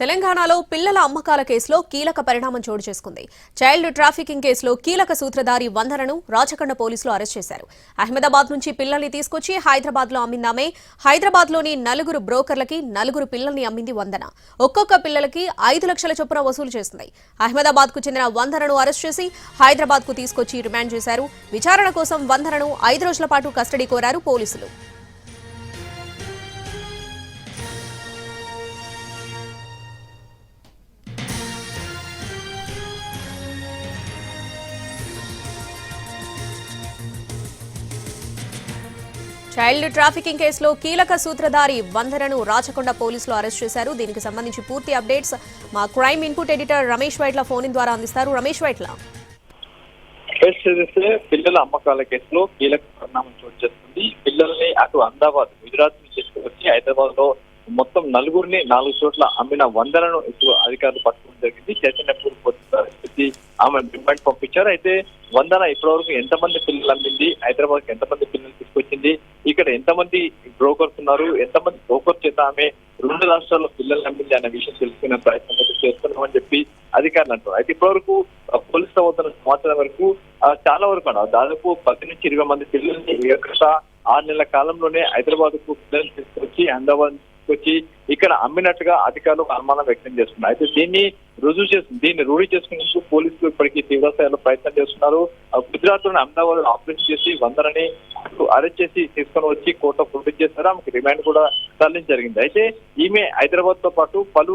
తెలంగాణలో పిల్లల అమ్మకాల కేసులో కీలక పరిణామం చోటు చేసుకుంది. చైల్డ్ ట్రాఫికింగ్ కేసులో కీలక సూత్రధారి వందనను రాచకొండ పోలీసులు అరెస్ట్ చేశారు. అహ్మదాబాద్ నుంచి పిల్లల్ని తీసుకొచ్చి హైదరాబాద్లో అమ్మిందామే. హైదరాబాద్లోని నలుగురు బ్రోకర్లకి నలుగురు పిల్లల్ని అమ్మింది వందన. ఒక్కొక్క పిల్లలకి ఐదు లక్షల చొప్పున వసూలు చేస్తుంది అహ్మదాబాద్కు చెందిన వందనను అరెస్ట్ చేసి హైదరాబాద్కు తీసుకొచ్చి రిమాండ్ చేశారు. విచారణ కోసం వందనను ఐదు రోజుల పాటు కస్టడీ కోరారు పోలీసులు. చైల్డ్ ట్రాఫికింగ్ కేసులో కీలక సూత్రధారి వందరను రాచకొండ పోలీసులు అరెస్ట్ చేశారు. దీనికి సంబంధించి పూర్తి అప్డేట్స్ మా crime input editor Ramesh Vaitla phone ద్వారా అందిస్తారు. రమేష్ వైట్ల. పిల్లల అమ్మకాల కేసులో కీలక పరిణామం చోటు చేస్తుంది పిల్లల్ని అటు అహ్మదాబాద్ గుజరాత్ నుంచి తీసుకువచ్చి హైదరాబాద్లో మొత్తం నలుగురిని నాలుగు చోట్ల అమ్మిన వందలను ఇప్పుడు అధికారులు పట్టుకోవడం జరిగింది. చైతన్యపూర్ పోలీసులు ఆమె రిమాండ్ పంపించారు. అయితే వందన ఇప్పటివరకు ఎంతమంది పిల్లలు అమ్మింది హైదరాబాద్కి ఎంతమంది పిల్లలు తీసుకొచ్చింది? ఇక్కడ ఎంతమంది బ్రోకర్స్ ఉన్నారు? ఎంతమంది బ్రోకర్ చేత ఆమె రెండు రాష్ట్రాల్లో పిల్లలు అమ్మింది అనే విషయం తెలుసుకునే ప్రయత్నం అయితే చేస్తున్నామని చెప్పి అధికారులు అంటారు. అయితే ఇప్పటివరకు ఆ, పోలీసులు అవుతున్న సమాచారం వరకు చాలా వరకు అన్న దాదాపు పది నుంచి ఇరవై మంది పిల్లల్ని ఏకత ఆరు నెలల కాలంలోనే హైదరాబాద్కు పిల్లల్ని తీసుకొచ్చి అహ్మదాబాద్ తీసుకొచ్చి ఇక్కడ అమ్మినట్టుగా అధికారులు అనుమానం వ్యక్తం చేస్తున్నారు. అయితే దీన్ని రుజువు చేసి దీన్ని రూఢి చేసుకునేందుకు పోలీసులు ఇప్పటికీ తీవ్రస్థాయిలో ప్రయత్నం చేస్తున్నారు. గుజరాత్లోని అహ్మదాబాద్ ఆపరేషన్ చేసి వందరని అరెస్ట్ చేసి తీసుకొని వచ్చి కోర్టులో ప్రొడ్యూస్ చేశారు. ఆమెకు రిమాండ్ కూడా తరలించడం జరిగింది. అయితే ఈమె హైదరాబాద్తో పాటు పలు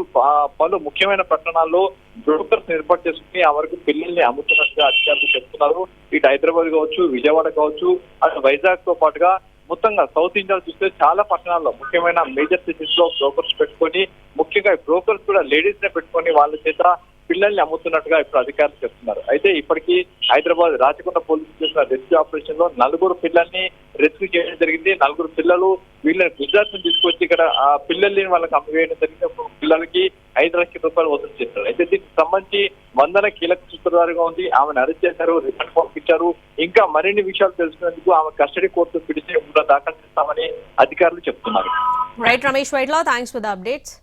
పలు ముఖ్యమైన పట్టణాల్లో బ్రోకర్స్ ఏర్పాటు చేసుకుని ఆ వరకు పిల్లల్ని అమ్ముతున్నట్టుగా అధికారులు చెప్తున్నారు. ఇటు హైదరాబాద్ కావచ్చు విజయవాడ కావచ్చు అటు వైజాగ్తో పాటుగా మొత్తంగా సౌత్ ఇండియా చూస్తే చాలా పట్టణాల్లో ముఖ్యమైన మేజర్ సిటీస్లో బ్రోకర్స్ పెట్టుకొని ముఖ్యంగా బ్రోకర్స్ కూడా లేడీస్ నే పెట్టుకొని వాళ్ళ చేత పిల్లల్ని అమ్ముతున్నట్టుగా ఇప్పుడు అధికారులు చెప్తున్నారు. అయితే ఇప్పటికీ హైదరాబాద్ రాచకొండ పోలీసులు చేసిన రెస్క్యూ ఆపరేషన్లో నలుగురు పిల్లల్ని రెస్క్యూ చేయడం జరిగింది. నలుగురు పిల్లలు వీళ్ళని గుజరాత్ నుంచి తీసుకొచ్చి ఇక్కడ ఆ పిల్లల్ని వాళ్ళకి అమ్మివేయడం జరిగింది. పిల్లలకి ఐదు లక్షల రూపాయలు వసూలు చేస్తారు అయితే దీనికి సంబంధించి వందన కీలక సూత్రధారిగా ఉంది. ఆమెను అరెస్ట్ చేశారు రిమాండ్ పంపించారు. ఇంకా మరిన్ని విషయాలు తెలుసుకునేందుకు ఆమె కస్టడీ కోర్టు పిలిచి కూడా దాఖలు చేస్తామని అధికారులు చెప్తున్నారు. Right Ramesh Vaitla thanks for the updates